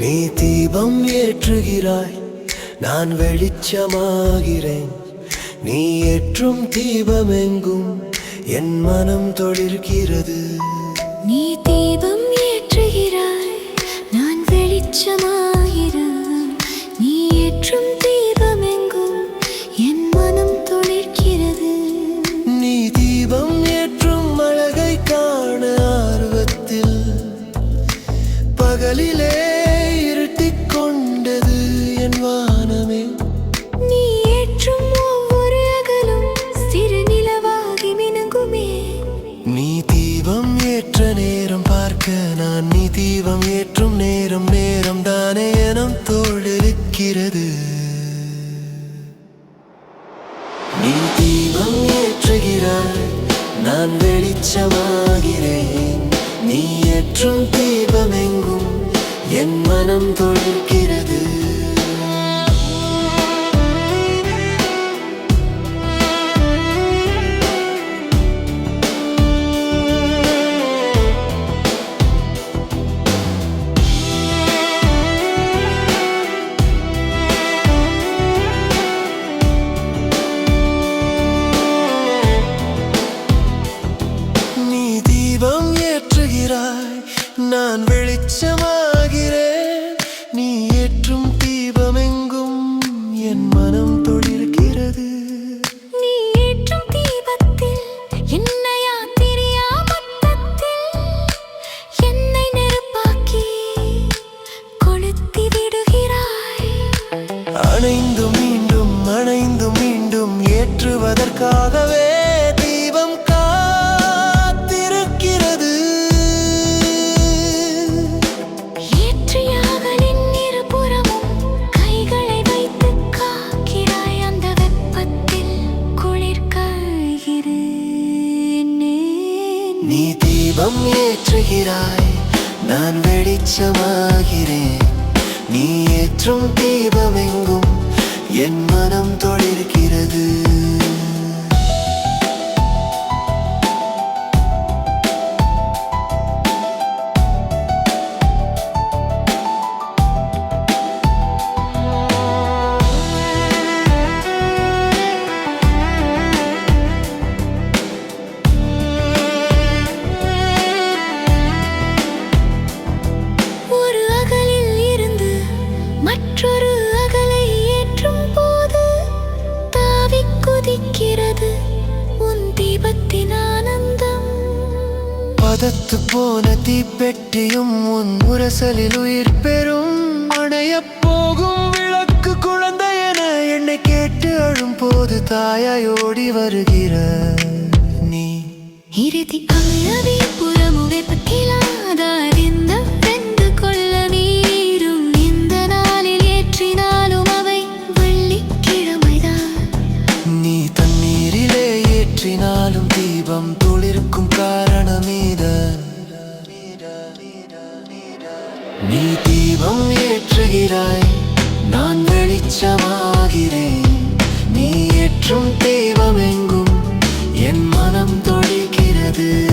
நீ தீபம் ஏற்றுகிறாய் நான் வெளிச்சமாகிறேன். நீ ஏற்றும் தீபம் எங்கும் என் மனம் தொழிற்கிறது. நீ தீபம் ஏற்றுகிறாய் நான் வெளிச்சமாகிறேன். நீ ஏற்றும் தீபம் எங்கும் என் மனம் தொழிற்கிறது. நீ தீபம் ஏற்றும் அழகை காண ஆர்வத்தில் பகலிலே பார்க்க நான் நீ தீபம் ஏற்றும் நேரம் நேரம் தானே எனம் தோழிருக்கிறது நீ தீபம் ஏற்றுகிறாய் நான் வெளிச்சமாகிறேன். நீ ஏற்றும் தீபம் எங்கும் என் மனம் தொழிற்கிறது அணைந்து மீண்டும் அணைந்து மீண்டும் ஏற்றுவதற்காகவே தீபம் காத்திருக்கிறது. கைகளை வைத்து காக்கிறாய் அந்த வெப்பத்தில் குளிர் காய்கிறேன் நீ தீபம் ஏற்றுகிறாய் நான் வெளிச்சமாகிறேன். நீ ஏற்றும் தீபம் எங்கும் என் மனம் தொழிற்கிறது. பதத்து போன தீப்பெட்டியும் உன் முரசலில் உயிர் பெறும். அணையப் போகும் விளக்கு குழந்தை என என்னை கேட்டு அழும் போது தாயாய் ஓடி வருகிற நீ. இறுதி அழவே புறமுவை பற்றிலாதார். இந்த வெந்து கொள்ள நீரும் இந்த நாளில் ஏற்றினாலும் அவை வெள்ளிக்கிழமைதான் நீ தண்ணீரிலே ஏற்றினாலும் தீபம் துளிர்க்கும் மீதன் நீ தீபம் ஏற்றுகிறாய் நான் வெளிச்சமாகிறேன். நீ ஏற்றும் தெய்வம் எங்கும் என் மனம் தொழிக்கிறது